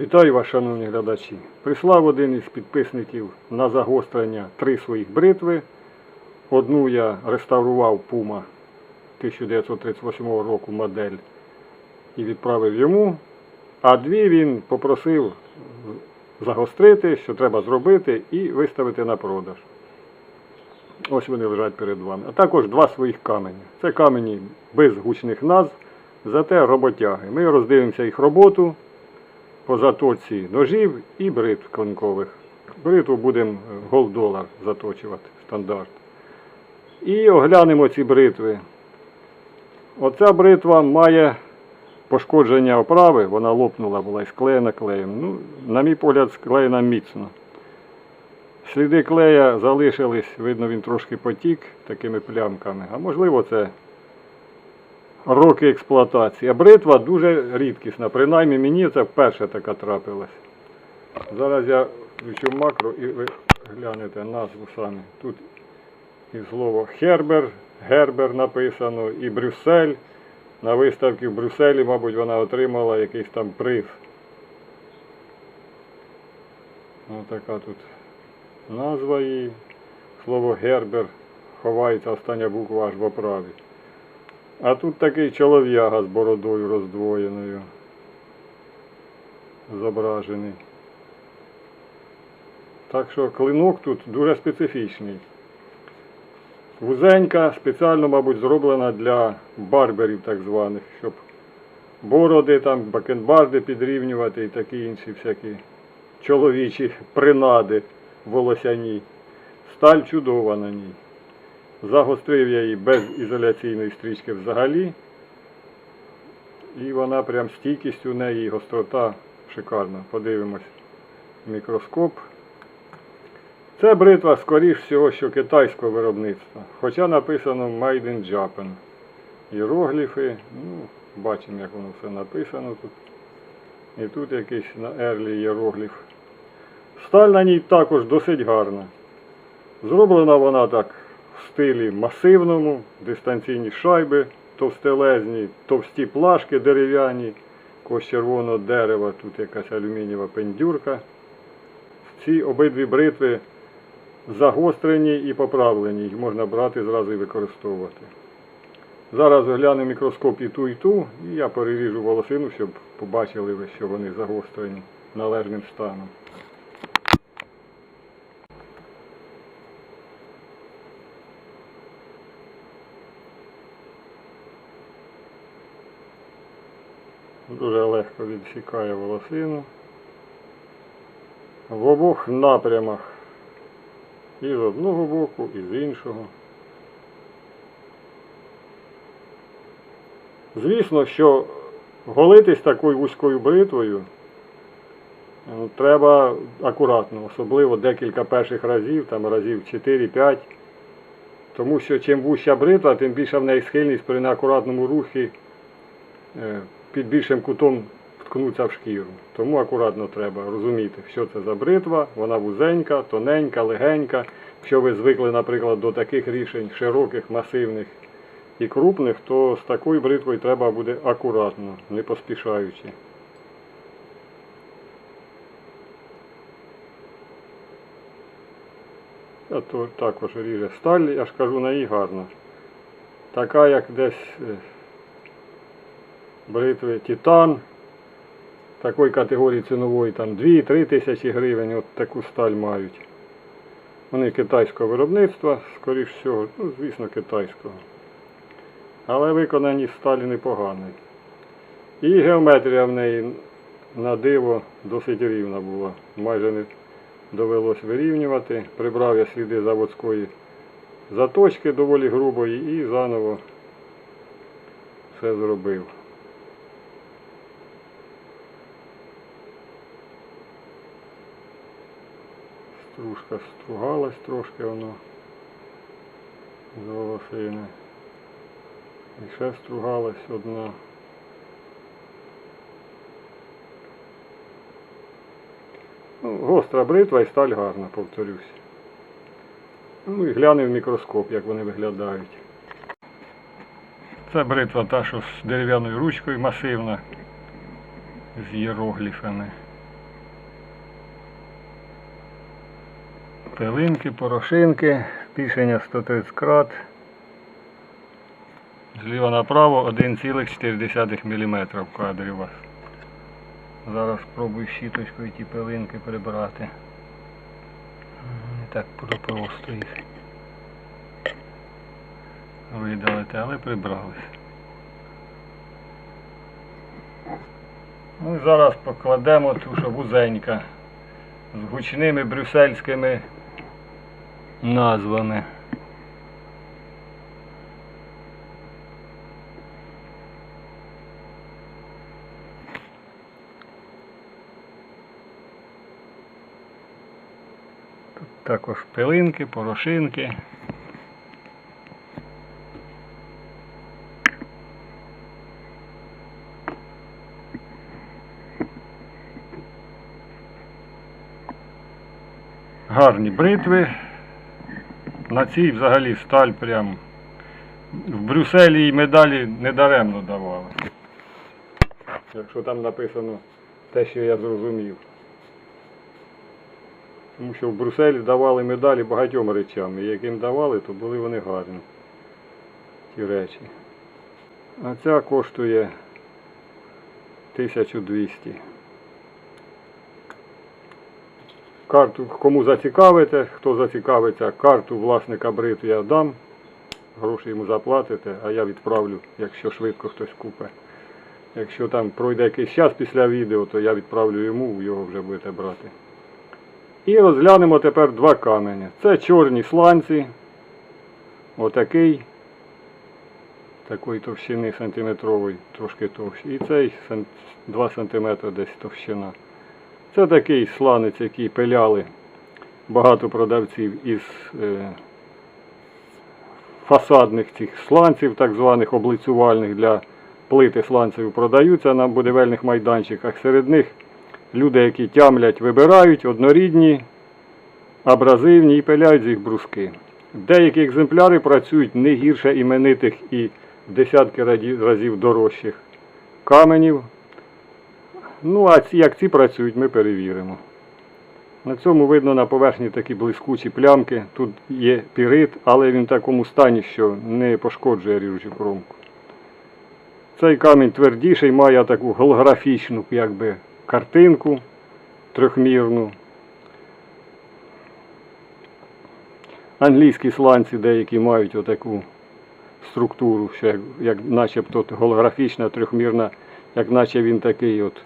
Вітаю вас, шановні глядачі. Прислав один із підписників на загострення три своїх бритви. Одну я реставрував Puma 1938 року модель і відправив йому, а дві він попросив загострити, що треба зробити, і виставити на продаж. Ось вони лежать перед вами. А також два своїх камені. Це камені без гучних назв, зате роботяги. Ми роздивимося їх роботу по заточці ножів і бритв клинкових. Бритву будемо голдолар заточувати стандарт. І оглянемо ці бритви. Оця бритва має пошкодження оправи, вона лопнула, була і склеєна клеєм. Ну, на мій погляд, склеєна міцно. Сліди клея залишились, видно, він трошки потік такими плямками. А можливо, це роки експлуатації. А бритва дуже рідкісна. Принаймні мені це вперше така трапилась. Зараз я включу макро і ви глянете назву самі. Тут і слово Хербер, Гербер написано, і Брюссель. На виставці в Брюсселі, мабуть, вона отримала якийсь там приз. Ось така тут назва її. Слово Гербер ховається остання буква аж в оправі. А тут такий чолов'яга з бородою роздвоєною. Зображений. Так що клинок тут дуже специфічний. Вузенька, спеціально, мабуть, зроблена для барберів так званих, щоб бороди, там, бакенбарди підрівнювати і такі інші всякі чоловічі принади волосяні. Сталь чудова на ній. Загострив я її без ізоляційної стрічки взагалі. І вона прям стійкість у неї, гострота шикарна. Подивимось мікроскоп. Це бритва, скоріш всього, що китайського виробництва. Хоча написано Made in Japan. Іерогліфи, ну, бачимо, як воно все написано тут. І тут якийсь на ерлі іерогліф. Сталь на ній також досить гарна. Зроблена вона так в стилі масивному, дистанційні шайби, товстелезні, товсті плашки дерев'яні, якогось червоного дерева, тут якась алюмінієва пендюрка. Ці обидві бритви загострені і поправлені, їх можна брати зразу і використовувати. Зараз огляну мікроскоп і ту, і ту, і я переріжу волосину, щоб побачили ви, що вони загострені належним станом. Дуже легко відсікає волосину. В обох напрямах. І з одного боку, і з іншого. Звісно, що голитись такою вузькою бритвою е, треба акуратно, особливо декілька перших разів, там разів 4-5. Тому що чим вуща бритва, тим більша в неї схильність при неакуратному рухі е, під більшим кутом вткнуться в шкіру. Тому акуратно треба розуміти, що це за бритва, вона вузенька, тоненька, легенька. Якщо ви звикли, наприклад, до таких рішень широких, масивних і крупних, то з такою бритвою треба буде акуратно, не поспішаючи. А то також ріже сталь, я ж кажу, на її гарно. Така, як десь е, бритви Титан, такої категорії цінової, там 2-3 тисячі гривень, от таку сталь мають. Вони китайського виробництва, скоріш всього, ну, звісно, китайського. Але виконані сталі непогані. І геометрія в неї на диво досить рівна була. Майже не довелось вирівнювати. Прибрав я сліди заводської заточки доволі грубої і заново все зробив. Стружка стругалась трошки воно з волосини. І ще стругалась одна. Ну, гостра бритва і сталь гарна, повторюсь. Ну і гляне в мікроскоп, як вони виглядають. Це бритва та, що з дерев'яною ручкою масивна, з іерогліфами. Пилинки, порошинки, збільшення 130 крат. Зліва направо 1,4 мм в кадрі у вас. Зараз спробую щіточкою ті пилинки прибрати. Не так про- просто їх видалити, але прибрались. Ну і зараз покладемо ту, що вузенька з гучними брюссельськими назвами. Тут також пилинки, порошинки. Гарні бритви. На цій взагалі сталь прям в Брюсселі і медалі недаремно давали. Якщо там написано те, що я зрозумів. Тому що в Брюсселі давали медалі багатьом речам. І яким давали, то були вони гарні. Ті речі. А ця коштує 1200. Карту, кому зацікавите, хто зацікавиться, карту власника бриту я дам. Гроші йому заплатите, а я відправлю, якщо швидко хтось купить. Якщо там пройде якийсь час після відео, то я відправлю йому, його вже будете брати. І розглянемо тепер два камені. Це чорні сланці. Отакий. Такої товщини сантиметрової, трошки товщий. І цей 2 см десь товщина. Це такий сланець, який пиляли багато продавців із е, фасадних цих сланців, так званих облицювальних для плити сланців продаються на будівельних майданчиках. Серед них люди, які тямлять, вибирають однорідні, абразивні і пиляють з їх бруски. Деякі екземпляри працюють не гірше іменитих і в десятки разів дорожчих каменів. Ну, а як ці працюють, ми перевіримо. На цьому видно на поверхні такі блискучі плямки. Тут є пірит, але він в такому стані, що не пошкоджує ріжучу кромку. Цей камінь твердіший, має таку голографічну якби, картинку трьохмірну. Англійські сланці деякі мають отаку структуру, що як, як начебто голографічна, трьохмірна, як наче він такий от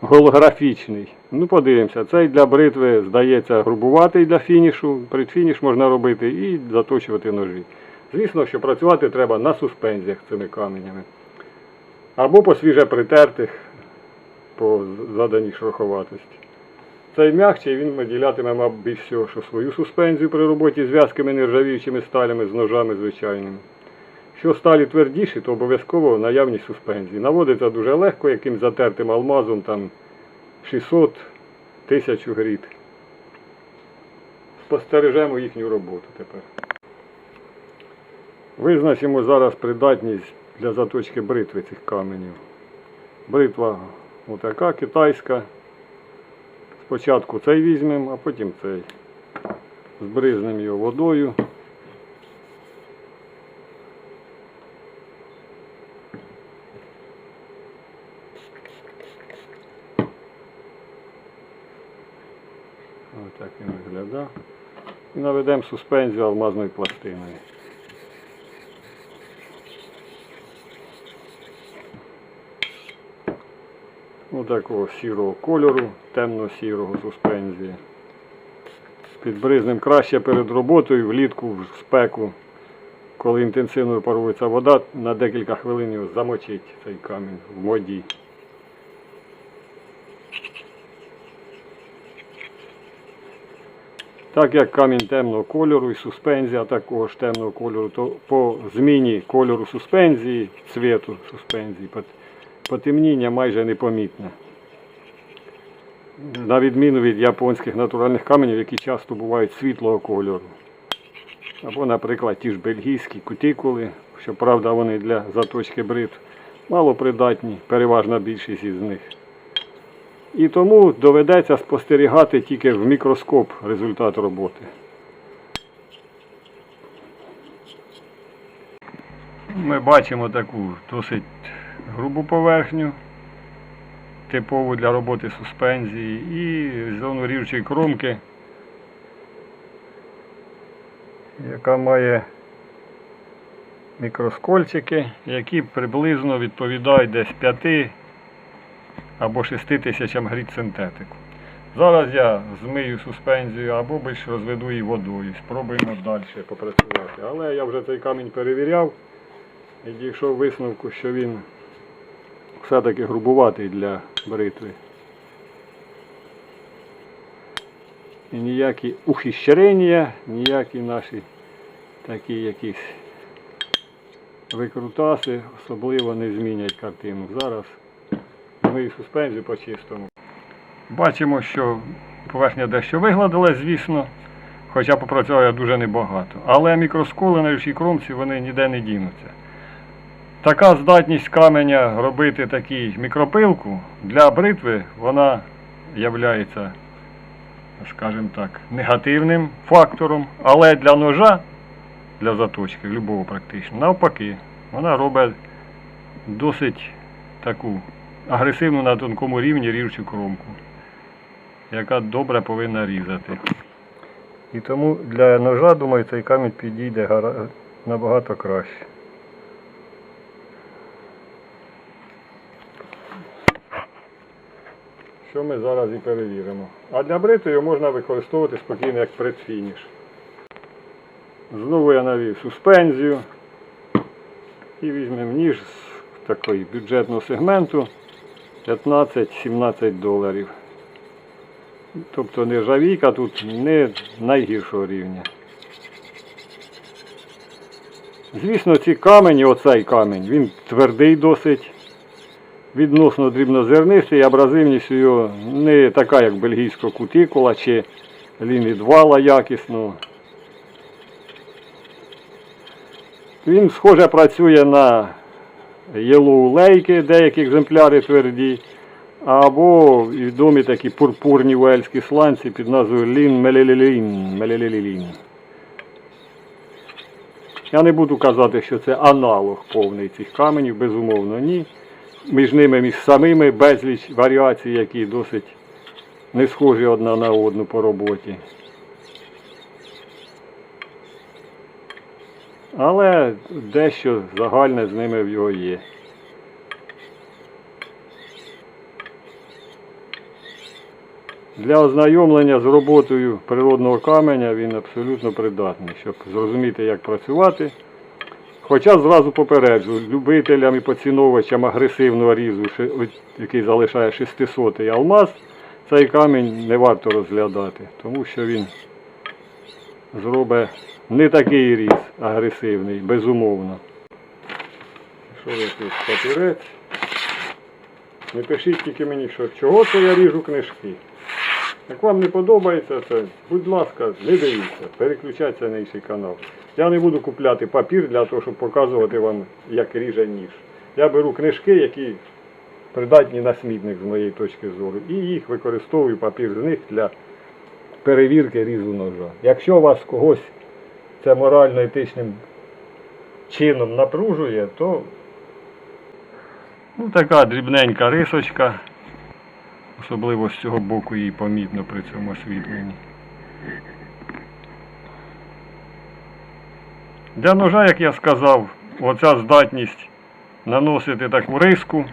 голографічний. Ну, подивимося, цей для бритви здається грубуватий для фінішу. Предфініш можна робити і заточувати ножі. Звісно, що працювати треба на суспензіях цими каменями. Або по свіже притертих по заданій шероховатості. Цей м'якчий він виділятиме, мабуть, більш всього, що свою суспензію при роботі з в'язкими нержавіючими сталями, з ножами звичайними. Що сталі твердіші, то обов'язково наявність суспензії. Наводиться дуже легко, яким затертим алмазом там 600 тисяч гріт. Спостережемо їхню роботу тепер. Визначимо зараз придатність для заточки бритви цих каменів. Бритва отака китайська. Спочатку цей візьмемо, а потім цей. Збризнемо його водою. Ось так він виглядає. І наведемо суспензію алмазною пластиною. Ось такого сірого кольору, темно-сірого суспензії. Під бризнем краще перед роботою, влітку в спеку, коли інтенсивно парується вода, на декілька хвилин замочить цей камінь в воді. Так як камінь темного кольору і суспензія такого ж темного кольору, то по зміні кольору суспензії, цвіту суспензії, потемніння майже непомітне. На відміну від японських натуральних каменів, які часто бувають світлого кольору. Або, наприклад, ті ж бельгійські кутікули, щоправда, вони для заточки брит мало придатні, переважна більшість із них. І тому доведеться спостерігати тільки в мікроскоп результат роботи. Ми бачимо таку досить грубу поверхню, типову для роботи суспензії, і зону рівчої кромки, яка має мікроскольчики, які приблизно відповідають десь 5 або 6 тисячам гріт синтетику. Зараз я змию суспензію або більш розведу її водою. Спробуємо далі попрацювати. Але я вже цей камінь перевіряв і дійшов висновку, що він все-таки грубуватий для бритви. І ніякі ухищрення, ніякі наші такі якісь викрутаси особливо не змінять картину. Зараз ми суспензію по чистому. Бачимо, що поверхня дещо вигладила, звісно, хоча попрацював я дуже небагато. Але мікросколи на річній кромці вони ніде не дінуться. Така здатність каменя робити такий мікропилку для бритви, вона являється, скажімо так, негативним фактором, але для ножа, для заточки, любого практично, навпаки, вона робить досить таку агресивну на тонкому рівні ріжучу кромку, яка добре повинна різати. І тому для ножа, думаю, цей камінь підійде набагато краще. Що ми зараз і перевіримо. А для бритви його можна використовувати спокійно як предфініш. Знову я навів суспензію. І візьмемо ніж з такої бюджетного сегменту 15-17 доларів. Тобто нержавійка тут не найгіршого рівня. Звісно, ці камені, оцей камінь, він твердий досить, відносно дрібнозернистий, абразивність його не така, як бельгійська кутикула чи лінідвала якісно. Він схоже працює на Lake, деякі екземпляри тверді, або відомі такі пурпурні уельські сланці під назвою Лін. Мелелілін. Я не буду казати, що це аналог повний цих каменів, безумовно, ні. Між ними, між самими безліч варіацій, які досить не схожі одна на одну по роботі. Але дещо загальне з ними в його є. Для ознайомлення з роботою природного каменя він абсолютно придатний, щоб зрозуміти, як працювати. Хоча зразу попереджу, любителям і поціновувачам агресивного різу, який залишає 600 алмаз, цей камінь не варто розглядати, тому що він зробить не такий різ агресивний, безумовно. Що я тут папірець? Не пишіть тільки мені, що чого це я ріжу книжки. Як вам не подобається це, будь ласка, не дивіться, переключайтеся на інший канал. Я не буду купляти папір для того, щоб показувати вам, як ріже ніж. Я беру книжки, які придатні на смітник з моєї точки зору, і їх використовую папір з них для перевірки різу ножа. Якщо у вас когось це морально-етичним чином напружує, то ну, така дрібненька рисочка. Особливо з цього боку її помітно при цьому освітленні. Для ножа, як я сказав, оця здатність наносити таку риску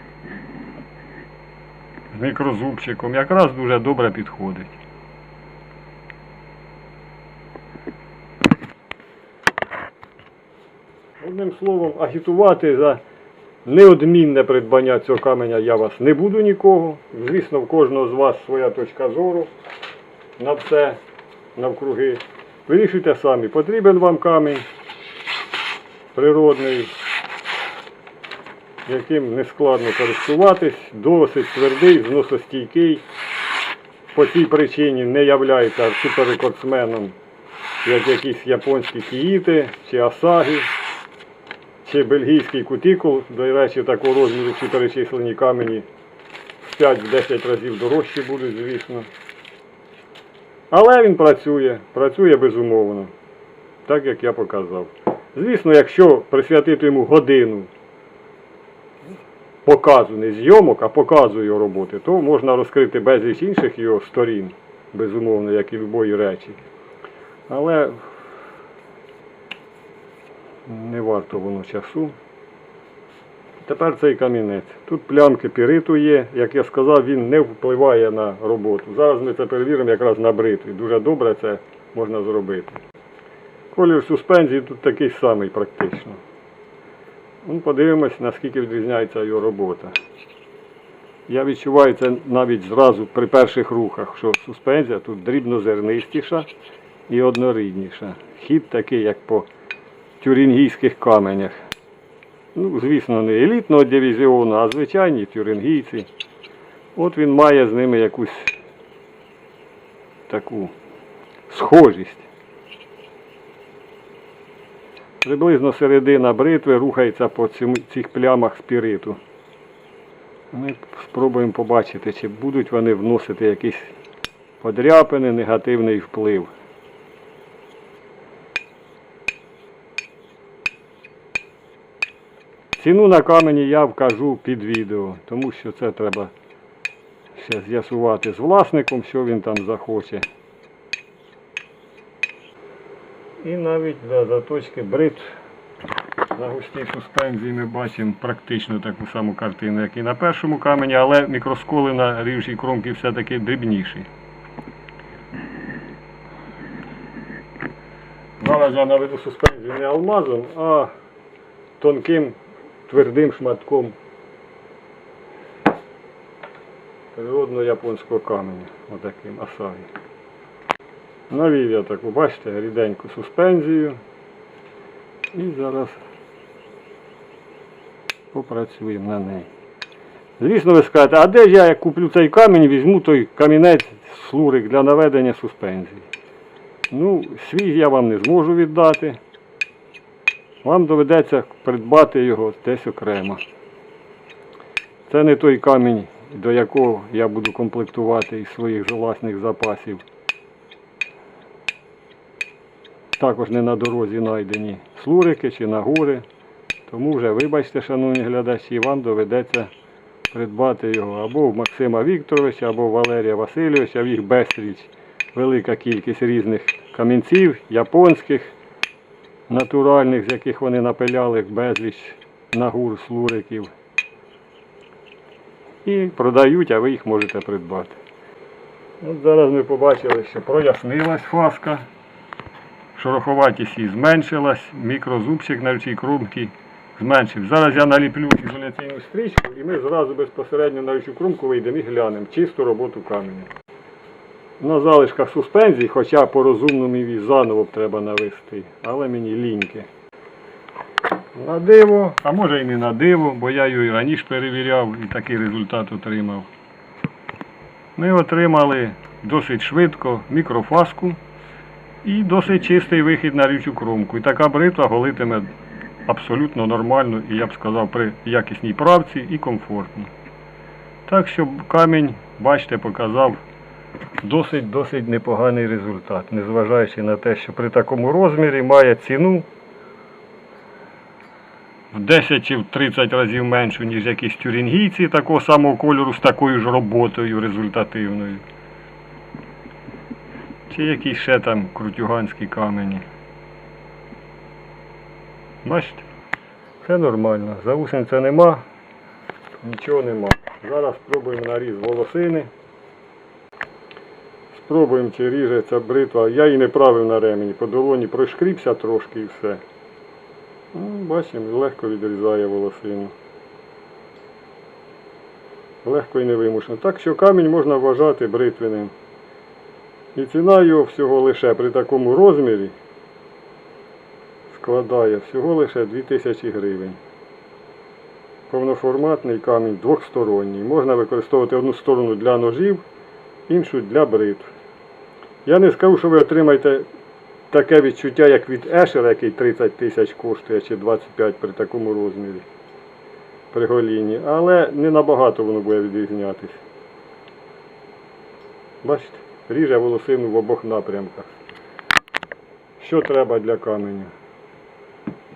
з мікрозубчиком якраз дуже добре підходить. Одним словом, агітувати за неодмінне придбання цього каменя я вас не буду нікого. Звісно, в кожного з вас своя точка зору на все навкруги. Вирішуйте самі, потрібен вам камінь природний, яким не складно користуватись, досить твердий, зносостійкий. По цій причині не являється суперрекордсменом, як якісь японські кіїти чи асаги чи бельгійський кутикул, до речі, такого розміру всі перечислені камені в 5-10 разів дорожчі будуть, звісно. Але він працює, працює безумовно, так як я показав. Звісно, якщо присвятити йому годину показу не зйомок, а показу його роботи, то можна розкрити безліч інших його сторін, безумовно, як і любої речі. Але не варто воно часу. Тепер цей камінець. Тут плямки піриту є. Як я сказав, він не впливає на роботу. Зараз ми це перевіримо якраз на бритві. Дуже добре це можна зробити. Колір суспензії тут такий самий практично. Ну, подивимось, наскільки відрізняється його робота. Я відчуваю це навіть зразу при перших рухах, що суспензія тут дрібнозернистіша і однорідніша. Хід такий, як по тюрінгійських каменях. Ну, звісно, не елітного дивізіону, а звичайні тюрингійці. От він має з ними якусь таку схожість. Приблизно середина бритви рухається по цих плямах спіриту. Ми спробуємо побачити, чи будуть вони вносити якісь подряпини, негативний вплив. Ціну на камені я вкажу під відео, тому що це треба ще з'ясувати з власником, що він там захоче. І навіть для заточки брит на густій суспензії ми бачимо практично таку саму картину, як і на першому камені, але мікросколи на рівчій кромці все-таки дрібніші. Зараз я наведу суспензію не алмазом, а тонким твердим шматком природного японського каменю, отаким асагі. Навів я таку, бачите, ріденьку суспензію. І зараз попрацюємо на неї. Звісно, ви скажете, а де я куплю цей камінь, візьму той камінець слурик для наведення суспензії. Ну, свій я вам не зможу віддати. Вам доведеться придбати його десь окремо. Це не той камінь, до якого я буду комплектувати із своїх власних запасів. Також не на дорозі знайдені слурики чи нагури. Тому вже, вибачте, шановні глядачі, вам доведеться придбати його або в Максима Вікторовича, або в Валерія Васильовича, в їх безліч велика кількість різних камінців, японських, натуральних, з яких вони напиляли безліч нагур, слуриків. І продають, а ви їх можете придбати. От зараз ми побачили, що прояснилась фаска. Шороховатість її зменшилась, мікрозубчик на цій кромці зменшив. Зараз я наліплю ізоляційну стрічку і ми зразу безпосередньо на цю кромку вийдемо і глянемо чисту роботу каменя. На залишках суспензії, хоча по розумному її заново треба навести, але мені ліньки. На диво, а може і не на диво, бо я її раніше перевіряв і такий результат отримав. Ми отримали досить швидко мікрофаску і досить чистий вихід на річу кромку. І така бритва голитиме абсолютно нормально і я б сказав при якісній правці і комфортно. Так що камінь, бачите, показав досить-досить непоганий результат, незважаючи на те, що при такому розмірі має ціну в 10 чи в 30 разів меншу, ніж якісь тюрінгійці такого самого кольору з такою ж роботою результативною. Чи якісь ще там крутюганські камені. Бачите? Все нормально. Заусенця нема, нічого нема. Зараз спробуємо наріз волосини. Спробуємо, чи ріже ця бритва. Я її не правив на ремені, по долоні прошкрібся трошки і все. Ну, бачимо, легко відрізає волосину. Легко і невимушено. Так що камінь можна вважати бритвеним. І ціна його всього лише при такому розмірі складає всього лише 2000 гривень. Повноформатний камінь двохсторонній. Можна використовувати одну сторону для ножів, іншу для бритв. Я не скажу, що ви отримаєте таке відчуття, як від Ешера, який 30 тисяч коштує, чи 25 при такому розмірі при голінні, але не набагато воно буде відрізнятися. Бачите, ріже волосину в обох напрямках. Що треба для каменя?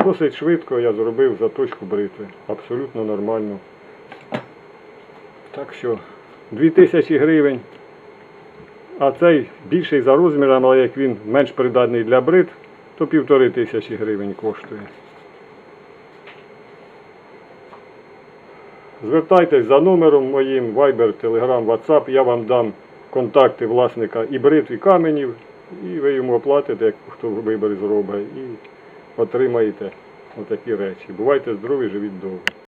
Досить швидко я зробив заточку бритви. Абсолютно нормально. Так що 2000 гривень. А цей більший за розміром, але як він менш придатний для бритв, то півтори тисячі гривень коштує. Звертайтесь за номером моїм Viber, Telegram, WhatsApp. Я вам дам контакти власника і бритв, і каменів, і ви йому оплатите, як хто вибір зробить, і отримаєте отакі речі. Бувайте здорові, живіть довго.